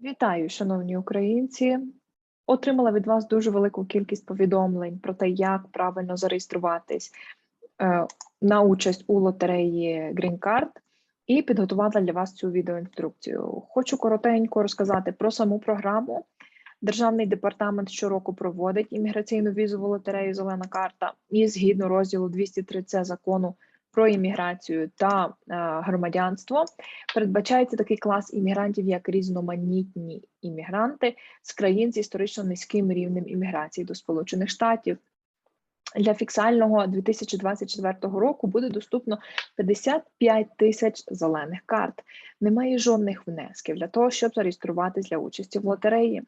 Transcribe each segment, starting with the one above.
Вітаю, шановні українці. Отримала від вас дуже велику кількість повідомлень про те, як правильно зареєструватись е, на участь у лотереї Green Card і підготувала для вас цю відеоінструкцію. Хочу коротенько розказати про саму програму. Державний департамент щороку проводить імміграційну візову лотерею Зелена карта і згідно розділу 203 закону про імміграцію та е, громадянство передбачається такий клас іммігрантів, як різноманітні іммігранти з країн з історично низьким рівнем імміграції до Сполучених Штатів. Для фіксального 2024 року буде доступно 55 тисяч зелених карт. Немає жодних внесків для того, щоб зареєструватись для участі в лотереї.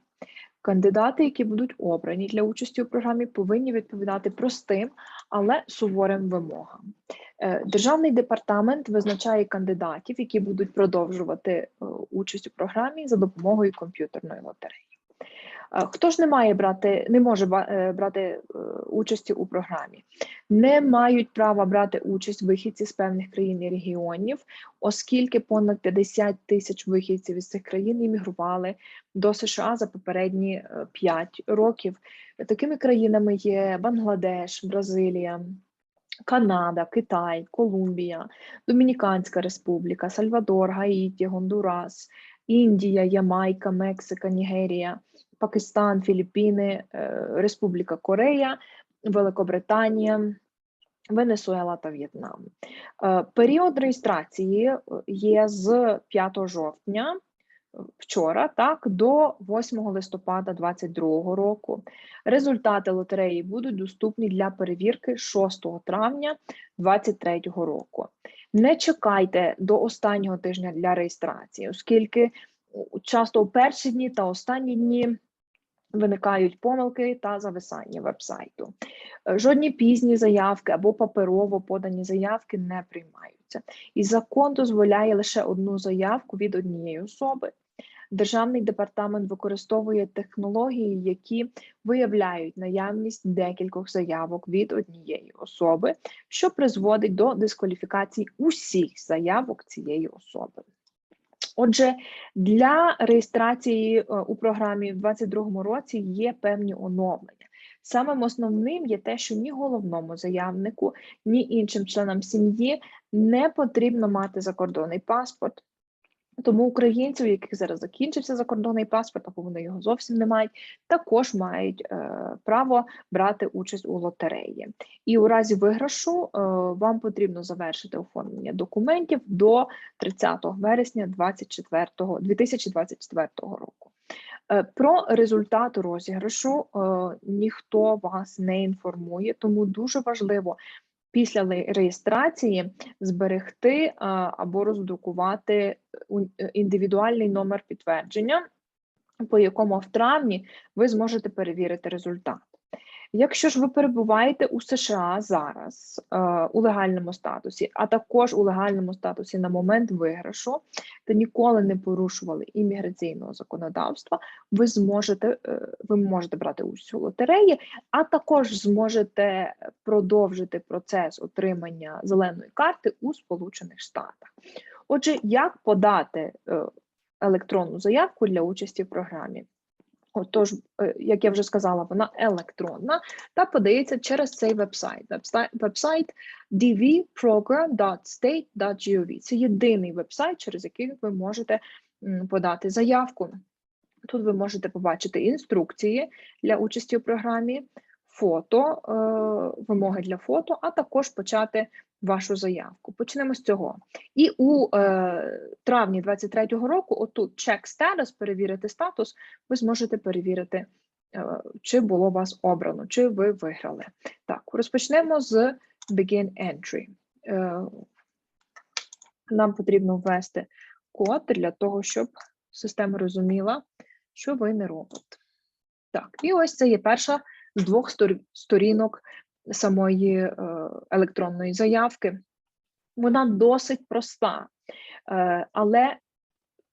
Кандидати, які будуть обрані для участі у програмі, повинні відповідати простим, але суворим вимогам. Е, Державний департамент визначає кандидатів, які будуть продовжувати е, участь у програмі за допомогою комп'ютерної лотереї. Е, Хто ж не має брати, не може брати участі у програмі? Не мають права брати участь вихідці з певних країн і регіонів, оскільки понад 50 тисяч вихідців із цих країн іммігрували до США за попередні 5 років. Такими країнами є Бангладеш, Бразилія, Канада, Китай, Колумбія, Домініканська Республіка, Сальвадор, Гаїті, Гондурас, Індія, Ямайка, Мексика, Нігерія, Пакистан, Філіппіни, е, Республіка Корея, Великобританія. Венесуела та В'єтнам. Е, Період реєстрації е, є з 5 жовтня вчора, так до 8 листопада 2022 року. Результати лотереї будуть доступні для перевірки 6 травня 2023 року. Не чекайте до останнього тижня для реєстрації, оскільки часто у перші дні та останні дні виникають помилки та зависання вебсайту. Е, Жодні пізні заявки або паперово подані заявки не приймаються. І закон дозволяє лише одну заявку від однієї особи. Державний департамент використовує технології, які виявляють наявність декількох заявок від однієї особи, що призводить до дискваліфікації усіх заявок цієї особи. Отже, для реєстрації е, у програмі в 2022 році є певні оновлення. Самим основним є те, що ні головному заявнику, ні іншим членам сім'ї не потрібно мати закордонний паспорт. Тому українців, у яких зараз закінчився закордонний паспорт, або вони його зовсім не мають, також мають е, право брати участь у лотереї. І у разі виграшу е, вам потрібно завершити оформлення документів до 30 вересня 24, 2024 року. Е, Про результат розіграшу е, ніхто вас не інформує, тому дуже важливо після реєстрації зберегти е, або роздрукувати у- е, індивідуальний номер підтвердження, по якому в травні ви зможете перевірити результат. Якщо ж ви перебуваєте у США зараз е, у легальному статусі, а також у легальному статусі на момент виграшу, та ніколи не порушували імміграційного законодавства, ви зможете е, ви можете брати участь у лотереї, а також зможете продовжити процес отримання зеленої карти у Сполучених Штатах. Отже, як подати е, електронну заявку для участі в програмі? Отож, е, як я вже сказала, вона електронна та подається через цей вебсайт. Вебсайт, dvprogram.state.gov. Це єдиний вебсайт, через який ви можете подати заявку. Тут ви можете побачити інструкції для участі у програмі, фото, е, вимоги для фото, а також почати вашу заявку. Почнемо з цього. І у е, травні 23-го року, отут check status, перевірити статус, ви зможете перевірити, е, чи було вас обрано, чи ви виграли. Так, розпочнемо з begin entry. Е, нам потрібно ввести код для того, щоб система розуміла, що ви не робот. Так, і ось це є перша з двох стор- сторінок самої е, електронної заявки. Вона досить проста, е, але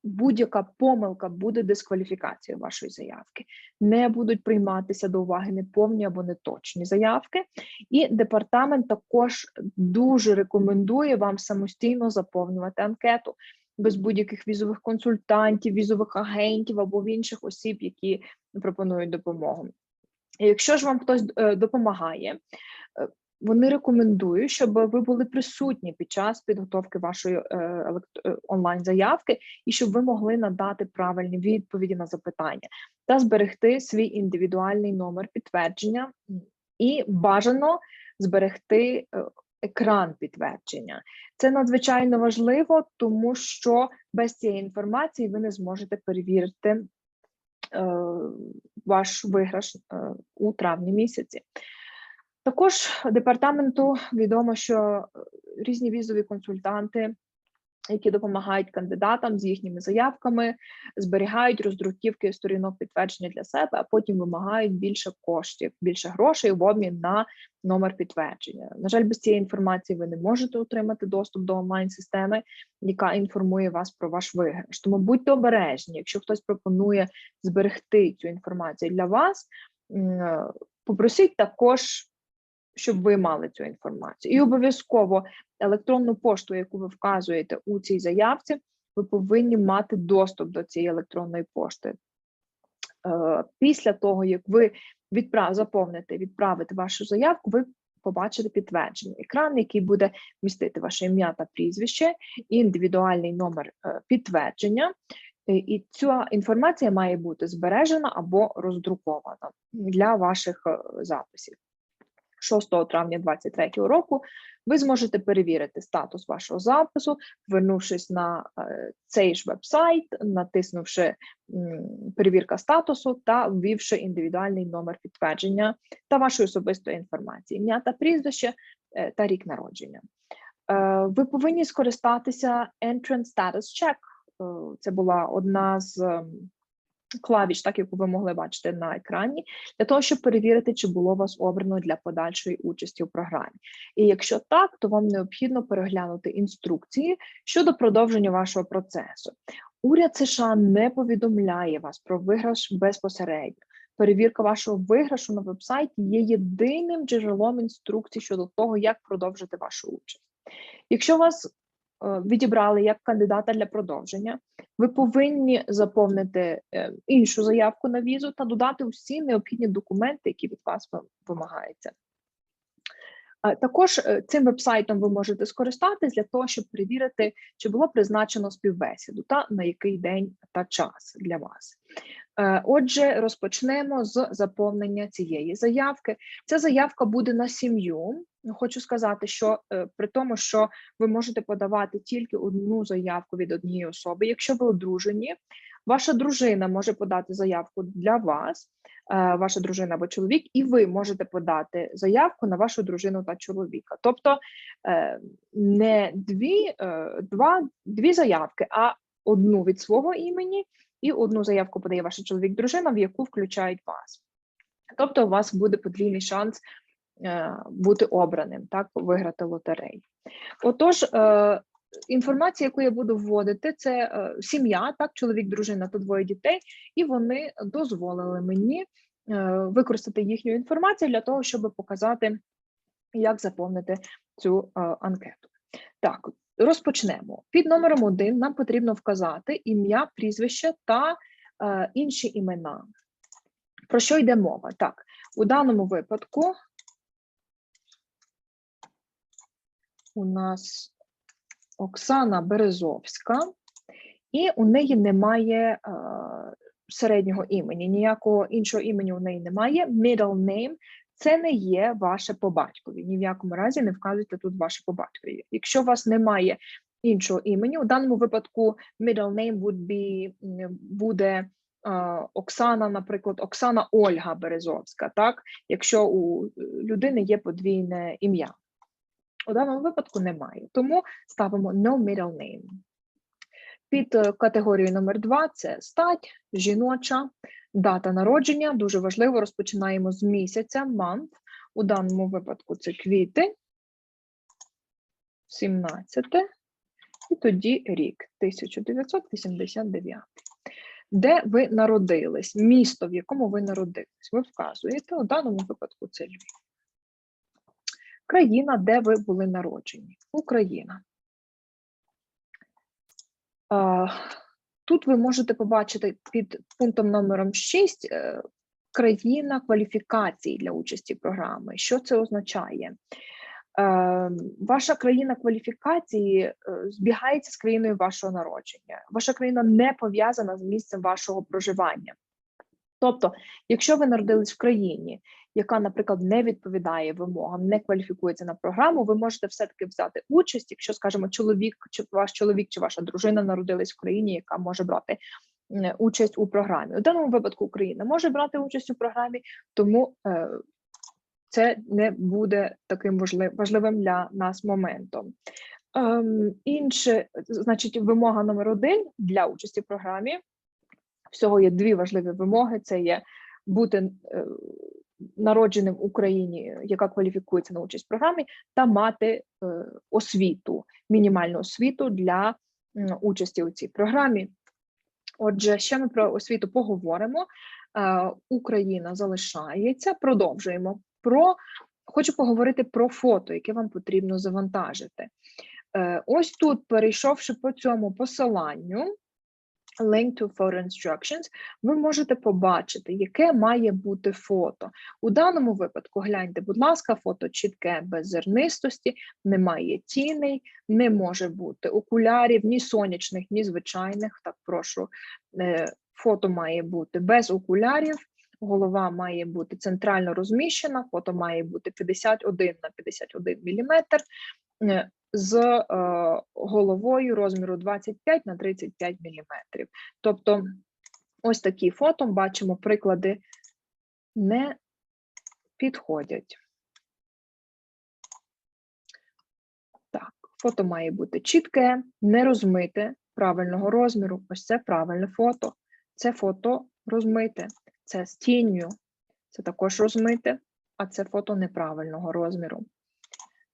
будь-яка помилка буде дискваліфікацією вашої заявки. Не будуть прийматися до уваги неповні або неточні заявки. І департамент також дуже рекомендує вам самостійно заповнювати анкету. без будь-яких візових консультантів, візових агентів або інших осіб, які пропонують допомогу. Якщо ж вам хтось е, допомагає, е, вони рекомендують, щоб ви були присутні під час підготовки вашої е, е, онлайн-заявки, і щоб ви могли надати правильні відповіді на запитання та зберегти свій індивідуальний номер підтвердження, і бажано зберегти екран підтвердження. Це надзвичайно важливо, тому що без цієї інформації ви не зможете перевірити ваш виграш е, у травні місяці. Також департаменту відомо, що е, різні візові консультанти, які допомагають кандидатам з їхніми заявками, зберігають роздруківки сторінок підтвердження для себе, а потім вимагають більше коштів, більше грошей в обмін на номер підтвердження. На жаль, без цієї інформації ви не можете отримати доступ до онлайн-системи, яка інформує вас про ваш виграш. Тому будьте обережні, якщо хтось пропонує зберегти цю інформацію для вас, е, попросіть також щоб ви мали цю інформацію. І обов'язково електронну пошту, яку ви вказуєте у цій заявці, ви повинні мати доступ до цієї електронної пошти. Е, Після того, як ви відправ, заповните, відправите вашу заявку, ви побачите підтвердження. Екран, який буде містити ваше ім'я та прізвище, індивідуальний номер е, підтвердження. Е, І ця інформація має бути збережена або роздрукована для ваших записів. 6 травня 2023 року ви зможете перевірити статус вашого запису, вернувшись на е, цей ж веб-сайт, натиснувши перевірка статусу та ввівши індивідуальний номер підтвердження та вашої особистої інформації, ім'я та прізвище е, та рік народження. Е, Ви повинні скористатися Entrance Status Check. Це була одна з клавіш, так яку ви могли бачити на екрані, для того, щоб перевірити, чи було вас обрано для подальшої участі у програмі. І якщо так, то вам необхідно переглянути інструкції щодо продовження вашого процесу. Уряд США не повідомляє вас про виграш безпосередньо. Перевірка вашого виграшу на вебсайті є єдиним джерелом інструкцій щодо того, як продовжити вашу участь. Якщо вас відібрали як кандидата для продовження, ви повинні заповнити е, іншу заявку на візу та додати усі необхідні документи, які від вас вимагаються. Е, Також е, цим вебсайтом ви можете скористатись для того, щоб перевірити, чи було призначено співбесіду та на який день та час для вас. Е, Отже, розпочнемо з заповнення цієї заявки. Ця заявка буде на сім'ю. Хочу сказати, що е, при тому, що ви можете подавати тільки одну заявку від однієї особи. Якщо ви одружені, ваша дружина може подати заявку для вас, е, ваша дружина або чоловік, і ви можете подати заявку на вашу дружину та чоловіка. Тобто не дві, два, дві заявки, а одну від свого імені і одну заявку подає ваш чоловік, дружина, в яку включають вас. Тобто, у вас буде подвійний шанс е, бути обраним, так, виграти лотерею. Отож, е, інформація, яку я буду вводити, це е, сім'я, так, чоловік, дружина та двоє дітей, і вони дозволили мені використати їхню інформацію для того, щоб показати, як заповнити цю анкету. Так, розпочнемо. Під номером один нам потрібно вказати ім'я, прізвище та е, інші імена. Про що йде мова? Так, у даному випадку у нас Оксана Березовська, і у неї немає е, середнього імені, ніякого іншого імені у неї немає. Middle name – це не є ваше по батькові. Ні в якому разі не вказуйте тут ваше по батькові. Якщо у вас немає іншого імені, у даному випадку middle name would be, буде е, Оксана, наприклад, Оксана Ольга Березовська, так? Якщо у людини є подвійне ім'я. У даному випадку немає, тому ставимо no middle name. Під е, категорією номер 2 це стать, жіноча, дата народження. Дуже важливо, розпочинаємо з місяця, month. У даному випадку це квіти, 17, і тоді рік 1989. Де ви народились? Місто, в якому ви народились, ви вказуєте. У даному випадку це Львів. Країна, де ви були народжені. Україна. Тут ви можете побачити під пунктом номером 6 країна кваліфікації для участі програми. Що це означає? Е, Ваша країна кваліфікації е, збігається з країною вашого народження. Ваша країна не пов'язана з місцем вашого проживання. Тобто, якщо ви народились в країні, яка, наприклад, не відповідає вимогам, не кваліфікується на програму, ви можете все-таки взяти участь, якщо, скажімо, чоловік, чи ваш чоловік чи ваша дружина народились в країні, яка може брати участь у програмі. У даному випадку Україна може брати участь у програмі, тому е, це не буде таким важливим для нас моментом. Ем, інше, значить, вимога номер один для участі в програмі. Всього є дві важливі вимоги: це є бути е, народженим в Україні, яка кваліфікується на участь в програмі, та мати е, освіту, мінімальну освіту для участі у цій програмі. Отже, ще ми про освіту поговоримо. Е, Україна залишається. Продовжуємо. Про хочу поговорити про фото, яке вам потрібно завантажити. Ось тут, перейшовши по цьому посиланню, Link to Photo Instructions, ви можете побачити, яке має бути фото. У даному випадку гляньте, будь ласка, фото чітке без зернистості, немає тіней, не може бути окулярів, ні сонячних, ні звичайних. Так, прошу, е, фото має бути без окулярів. Голова має бути центрально розміщена, фото має бути 51 на 51 міліметр е, з е, головою розміру 25 на 35 міліметрів. Тобто, ось такі фото бачимо, приклади не підходять. Так, фото має бути чітке, не розмите, правильного розміру. Ось це правильне фото. Це фото розмите, це з тінню, це також розмите, а це фото неправильного розміру.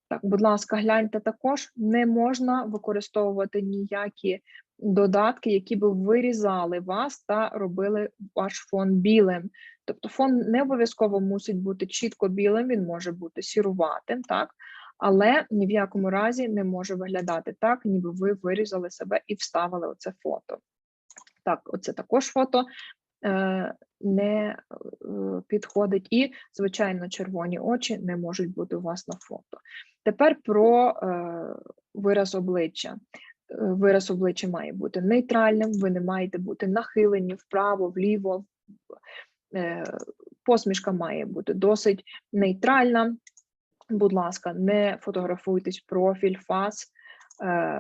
Так, будь ласка, гляньте також, не можна використовувати ніякі додатки, які би вирізали вас та робили ваш фон білим. Тобто фон не обов'язково мусить бути чітко білим, він може бути сіруватим, так? Але ні в якому разі не може виглядати так, ніби ви вирізали себе і вставили оце фото. Так, оце також фото е, не е, підходить, і, звичайно, червоні очі не можуть бути у вас на фото. Тепер про е, вираз обличчя. Е, Вираз обличчя має бути нейтральним, ви не маєте бути нахилені вправо, вліво. Посмішка має бути досить нейтральна. Будь ласка, не фотографуйтесь профіль, фас,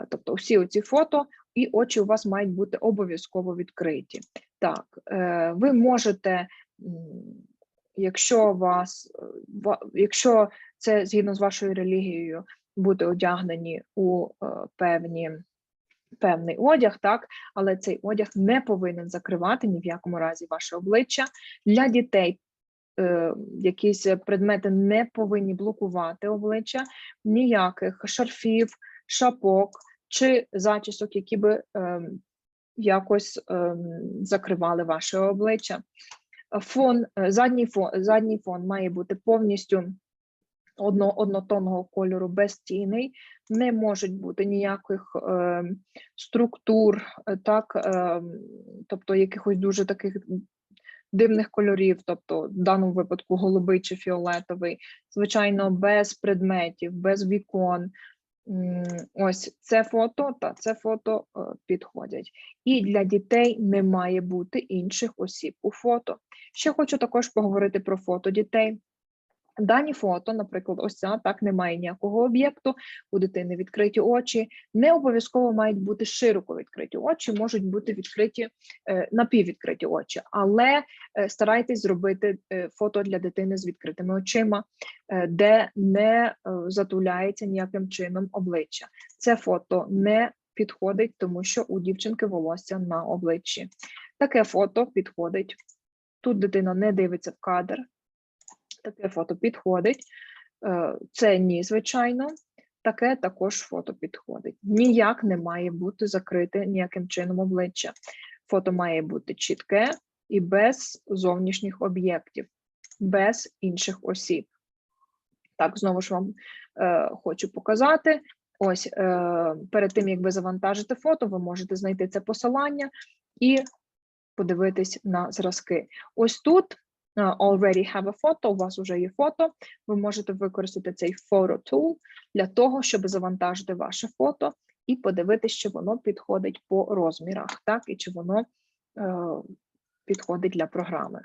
тобто всі оці фото, і очі у вас мають бути обов'язково відкриті. Так, е, ви можете, якщо вас, е, якщо це згідно з вашою релігією, бути одягнені у е, певні. Певний одяг, так, але цей одяг не повинен закривати ні в якому разі ваше обличчя. Для дітей якісь предмети не повинні блокувати обличчя, ніяких шарфів, шапок чи зачісок, які би ем, якось ем, закривали ваше обличчя. Фон, е, задній фон, задній фон має бути повністю одно, однотонного кольору без тіней, не можуть бути ніяких е, структур, так, е, тобто якихось дуже таких дивних кольорів, тобто в даному випадку голубий чи фіолетовий, звичайно, без предметів, без вікон. Ось це фото та це фото е, підходять. І для дітей не має бути інших осіб у фото. Ще хочу також поговорити про фото дітей. Дані фото, наприклад, ось ця так немає ніякого об'єкту, у дитини відкриті очі. Не обов'язково мають бути широко відкриті очі, можуть бути відкриті е, напіввідкриті очі, але е, старайтесь зробити е, фото для дитини з відкритими очима, де не затуляється ніяким чином обличчя. Це фото не підходить, тому що у дівчинки волосся на обличчі. Таке фото підходить. Тут дитина не дивиться в кадр. Таке фото підходить. Е, Це ні, звичайно. Таке також фото підходить. Ніяк не має бути закрите ніяким чином обличчя. Фото має бути чітке і без зовнішніх об'єктів, без інших осіб. Так, знову ж вам е, хочу показати. Ось е, перед тим, як ви завантажите фото, ви можете знайти це посилання і подивитись на зразки. Ось тут already have a photo, у вас вже є фото. Ви можете використати цей photo tool для того, щоб завантажити ваше фото і подивитися, чи воно підходить по розмірах, так, і чи воно е, підходить для програми.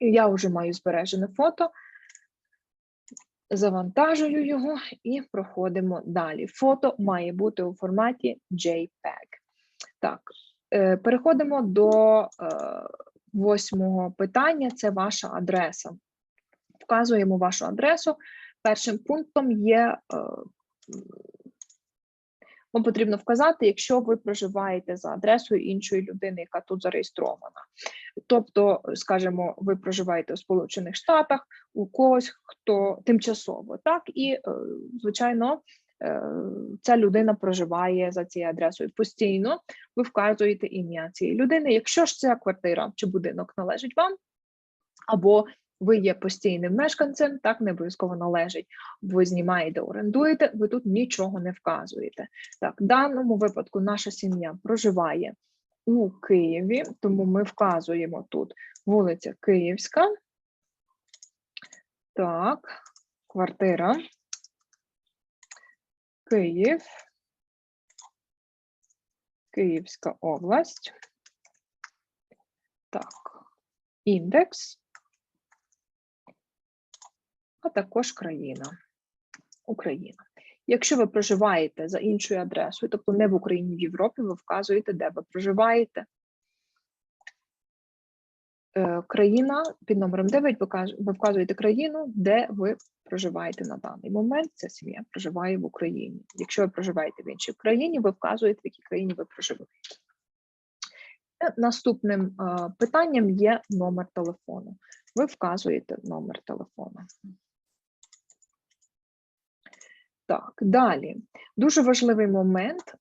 І я вже маю збережене фото. Завантажую його і проходимо далі. Фото має бути у форматі JPEG. Так, е, переходимо до е, восьмого питання: це ваша адреса. Вказуємо вашу адресу. Першим пунктом є. е, Вам потрібно вказати, якщо ви проживаєте за адресою іншої людини, яка тут зареєстрована. Тобто, скажімо, ви проживаєте у Сполучених Штатах, у когось, хто тимчасово, так і е, звичайно. Е, Ця людина проживає за цією адресою постійно. Ви вказуєте ім'я цієї людини. Якщо ж ця квартира чи будинок належить вам, або ви є постійним мешканцем, так не обов'язково належить. Ви знімаєте, орендуєте, ви тут нічого не вказуєте. Так, в даному випадку наша сім'я проживає у Києві, тому ми вказуємо тут вулиця Київська. Так, квартира. Київ. Київська область. Так, індекс, а також країна. Україна. Якщо ви проживаєте за іншою адресою, тобто не в Україні, в Європі, ви вказуєте, де ви проживаєте. Е, Країна під номером 9 ви вказуєте країну, де ви проживаєте на даний момент. Ця сім'я проживає в Україні. Якщо ви проживаєте в іншій країні, ви вказуєте, в якій країні ви проживаєте. Е, Наступним е, питанням є номер телефону. Ви вказуєте номер телефону. Так, далі. Дуже важливий момент.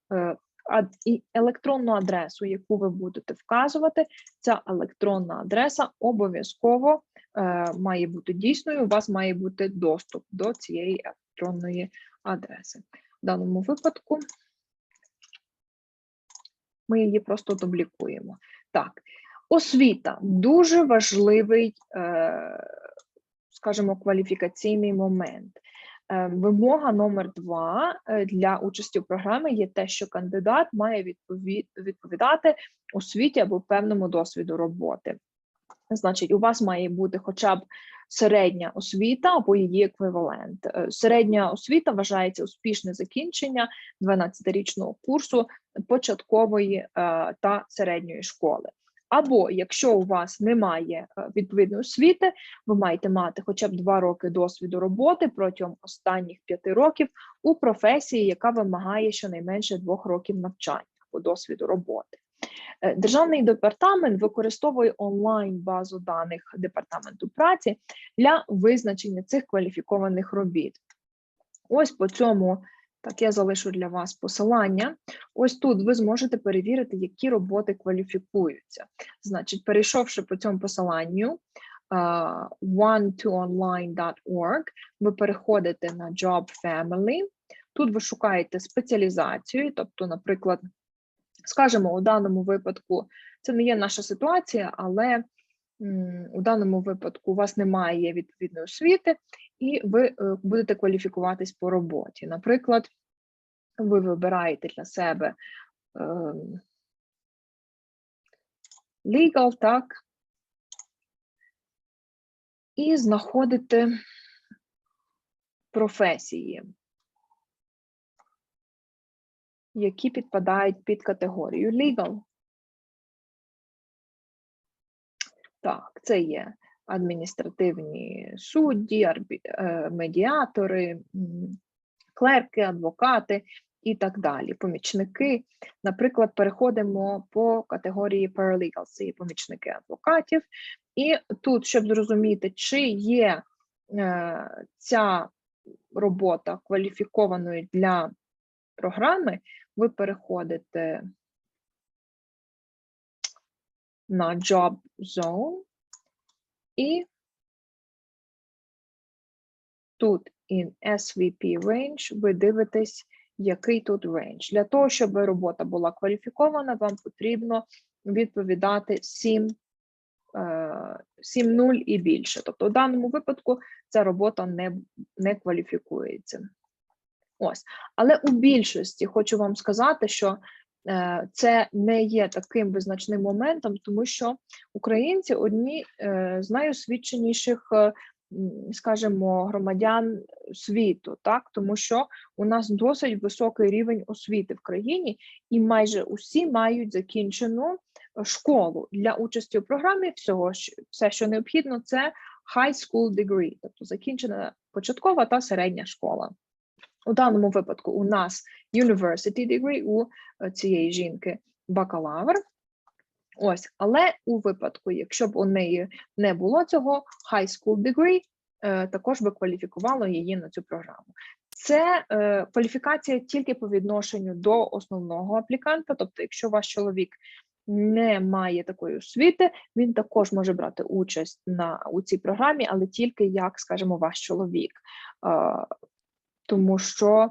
І електронну адресу, яку ви будете вказувати, ця електронна адреса обов'язково е, має бути дійсною. У вас має бути доступ до цієї електронної адреси. В даному випадку ми її просто дублікуємо. Так, освіта дуже важливий, е, скажімо, кваліфікаційний момент. Е, Вимога номер два е, для участі у програмі є те, що кандидат має відпові- відповідати освіті або певному досвіду роботи. Значить, у вас має бути хоча б середня освіта або її еквівалент. Е, Середня освіта вважається успішне закінчення 12-річного курсу початкової та середньої школи. Або якщо у вас немає е, відповідної освіти, ви маєте мати хоча б два роки досвіду роботи протягом останніх п'яти років у професії, яка вимагає щонайменше двох років навчання або досвіду роботи. Е, Державний департамент використовує онлайн базу даних департаменту праці для визначення цих кваліфікованих робіт. Ось по цьому, так я залишу для вас посилання. Ось тут ви зможете перевірити, які роботи кваліфікуються. Значить, перейшовши по цьому посиланню, uh, one2online.org, ви переходите на Job Family. Тут ви шукаєте спеціалізацію, тобто, наприклад, скажімо, у даному випадку це не є наша ситуація, але у даному випадку у вас немає відповідної освіти, і ви е, будете кваліфікуватись по роботі. Наприклад, ви вибираєте для себе ем, legal, так, і знаходите професії, які підпадають під категорію legal. Так, це є адміністративні судді, е, медіатори, клерки, адвокати і так далі. Помічники. Наприклад, переходимо по категорії paralegal, це помічники адвокатів. І тут, щоб зрозуміти, чи є е, ця робота кваліфікованою для програми, ви переходите на Job Zone і тут in SVP range ви дивитесь, який тут рейндж. Для того, щоб робота була кваліфікована, вам потрібно відповідати 7 7.0 і більше. Тобто, в даному випадку ця робота не, не кваліфікується. Ось, але у більшості хочу вам сказати, що це не є таким визначним моментом, тому що українці одні е, з найосвіченіших, е, скажімо, громадян світу, так тому що у нас досить високий рівень освіти в країні, і майже усі мають закінчену е, школу для участі у програмі. Всього все, що необхідно, це high school degree, тобто закінчена початкова та середня школа. У даному випадку у нас university degree, у е, цієї жінки бакалавр. Ось, але у випадку, якщо б у неї не було цього high school degree, е, також би кваліфікувало її на цю програму. Це е, кваліфікація тільки по відношенню до основного апліканта. Тобто, якщо ваш чоловік не має такої освіти, він також може брати участь на у цій програмі, але тільки як, скажімо, ваш чоловік. Е, тому що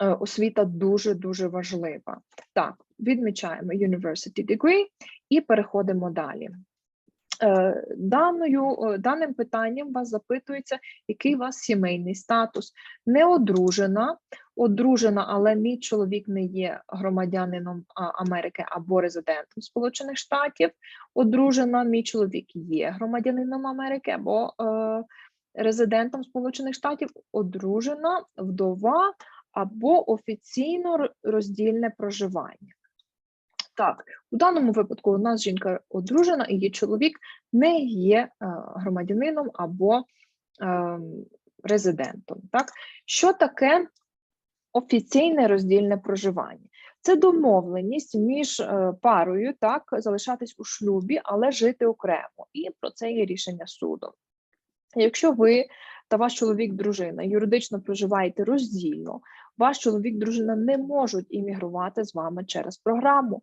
е, освіта дуже дуже важлива. Так, відмічаємо University Degree і переходимо далі. Е, Даною, е, даним питанням вас запитується, який у вас сімейний статус. Не одружена, одружена, але мій чоловік не є громадянином Америки або резидентом Сполучених Штатів. Одружена, мій чоловік є громадянином Америки або е, резидентом Сполучених Штатів, одружена, вдова або офіційно роздільне проживання. Так, у даному випадку у нас жінка одружена, і її чоловік не є е, громадянином або е, резидентом. Так, що таке офіційне роздільне проживання? Це домовленість між е, парою, так, залишатись у шлюбі, але жити окремо. І про це є рішення суду. Якщо ви та ваш чоловік, дружина юридично проживаєте роздільно, ваш чоловік, дружина не можуть іммігрувати з вами через програму.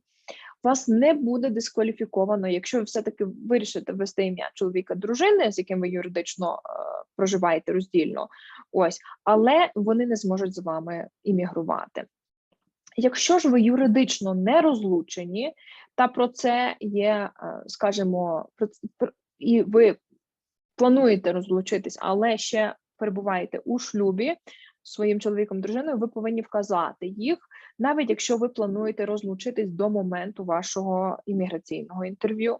Вас не буде дискваліфіковано, якщо ви все-таки вирішите ввести ім'я чоловіка дружини, з яким ви юридично е, проживаєте роздільно, ось, але вони не зможуть з вами іммігрувати. Якщо ж ви юридично не розлучені, та про це є, е, скажімо, і ви плануєте розлучитись, але ще перебуваєте у шлюбі своїм чоловіком, дружиною, ви повинні вказати їх, навіть якщо ви плануєте розлучитись до моменту вашого імміграційного інтерв'ю.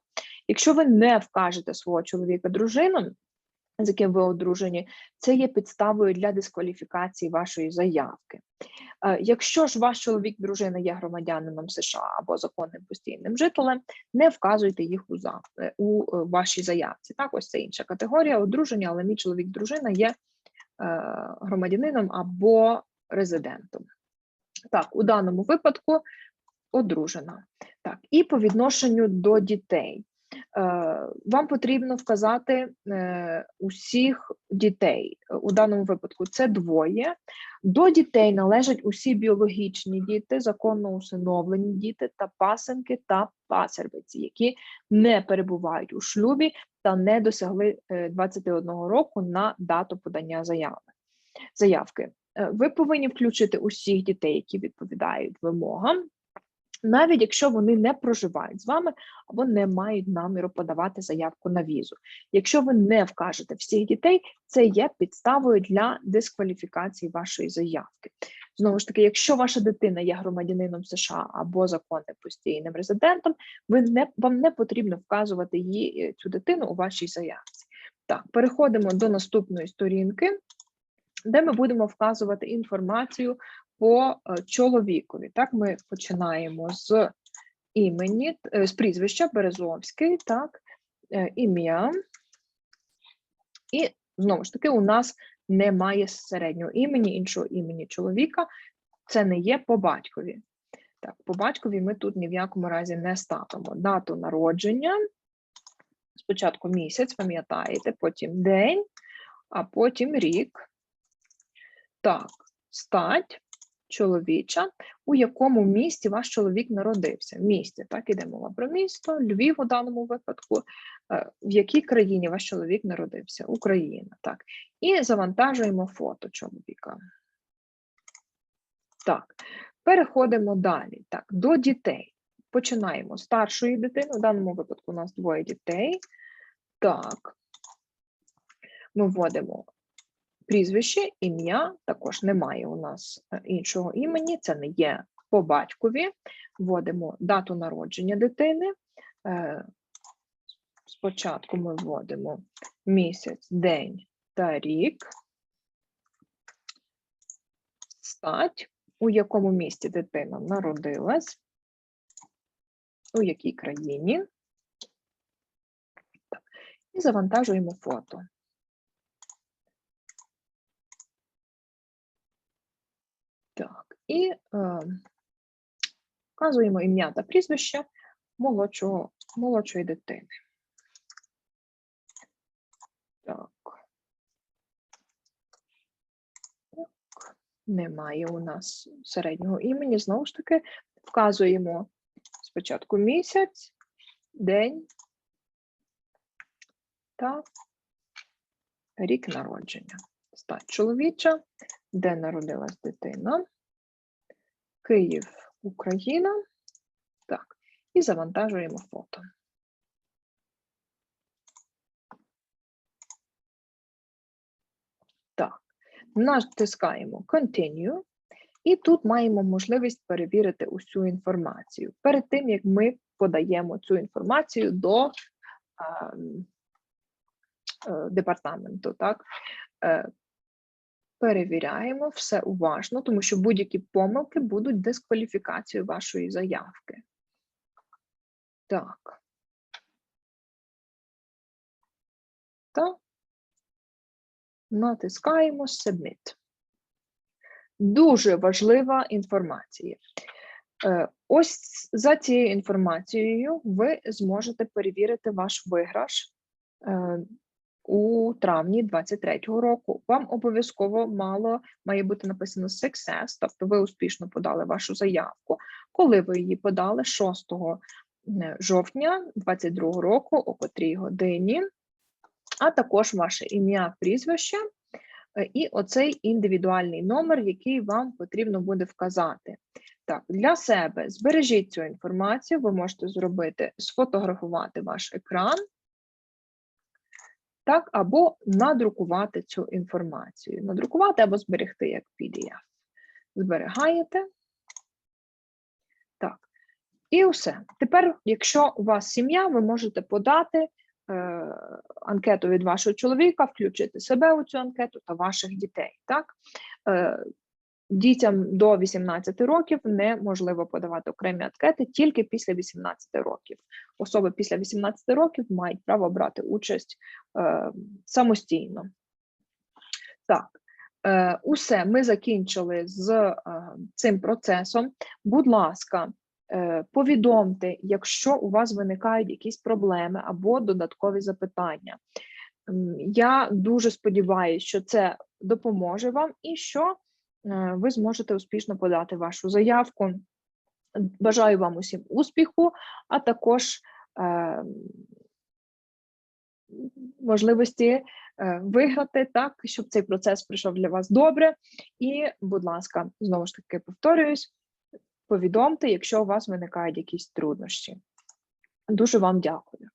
Якщо ви не вкажете свого чоловіка дружину, з яким ви одружені, це є підставою для дискваліфікації вашої заявки. Е, Якщо ж ваш чоловік, дружина є громадянином США або законним постійним жителем, не вказуйте їх у, зав... е, у е, вашій заявці. Так, ось це інша категорія одруження, але мій чоловік, дружина є громадянином або резидентом. Так, у даному випадку одружена. Так, і по відношенню до дітей. Е, Вам потрібно вказати е, усіх дітей. У даному випадку це двоє. До дітей належать усі біологічні діти, законно усиновлені діти та пасенки та пасербиці, які не перебувають у шлюбі та не досягли е, 21 року на дату подання заяви. заявки. Е, Ви повинні включити усіх дітей, які відповідають вимогам, навіть якщо вони не проживають з вами або не мають наміру подавати заявку на візу. Якщо ви не вкажете всіх дітей, це є підставою для дискваліфікації вашої заявки. Знову ж таки, якщо ваша дитина є громадянином США або законним постійним резидентом, ви не вам не потрібно вказувати її е, цю дитину у вашій заявці. Так, переходимо до наступної сторінки, де ми будемо вказувати інформацію по е, чоловікові. Так, ми починаємо з імені, е, з прізвища Березовський, так, е, ім'я. І знову ж таки, у нас немає середнього імені, іншого імені чоловіка. Це не є по батькові. Так, по батькові ми тут ні в якому разі не ставимо дату народження. Спочатку місяць, пам'ятаєте, потім день, а потім рік. Так, стать чоловіча, у якому місті ваш чоловік народився. Місті, так, іде мова про місто, Львів у даному випадку. Е, В якій країні ваш чоловік народився? Україна, так. І завантажуємо фото чоловіка. Так, переходимо далі. Так, до дітей. Починаємо з старшої дитини. У даному випадку у нас двоє дітей. Так. Ми вводимо прізвище, ім'я. Також немає у нас е, іншого імені, це не є по батькові. Вводимо дату народження дитини. Е, Спочатку ми вводимо місяць, день та рік. Стать, у якому місті дитина народилась, у якій країні. І завантажуємо фото. Так, і е, вказуємо ім'я та прізвище молодшого, молодшої дитини. Так. Так. Немає у нас середнього імені. Знову ж таки, вказуємо спочатку місяць, день та рік народження. Стать чоловіча, де народилась дитина. Київ, Україна. Так, і завантажуємо фото. Так, натискаємо Continue, і тут маємо можливість перевірити усю інформацію. Перед тим, як ми подаємо цю інформацію до а, е, департаменту, так, е, перевіряємо все уважно, тому що будь-які помилки будуть дискваліфікацією вашої заявки. Так. Так. Натискаємо Submit. Дуже важлива інформація. Е, Ось за цією інформацією ви зможете перевірити ваш виграш е, у травні 23-го року. Вам обов'язково мало має бути написано Success, тобто ви успішно подали вашу заявку. Коли ви її подали 6 е, жовтня 22-го року, о котрій годині, а також ваше ім'я, прізвище е, і оцей індивідуальний номер, який вам потрібно буде вказати. Так, для себе збережіть цю інформацію, ви можете зробити, сфотографувати ваш екран, так, або надрукувати цю інформацію. Надрукувати або зберегти як PDF. Зберігаєте. Так. І все. Тепер, якщо у вас сім'я, ви можете подати е, анкету від вашого чоловіка, включити себе у цю анкету та ваших дітей. Так? Е, Дітям до 18 років неможливо подавати окремі анкети тільки після 18 років. Особи після 18 років мають право брати участь е, самостійно. Так, е, усе ми закінчили з е, цим процесом. Будь ласка, е, повідомте, якщо у вас виникають якісь проблеми або додаткові запитання. Я дуже сподіваюся, що це допоможе вам і що ви зможете успішно подати вашу заявку. Бажаю вам усім успіху, а також е, можливості е, виграти так, щоб цей процес пройшов для вас добре. І, будь ласка, знову ж таки повторююсь, повідомте, якщо у вас виникають якісь труднощі. Дуже вам дякую.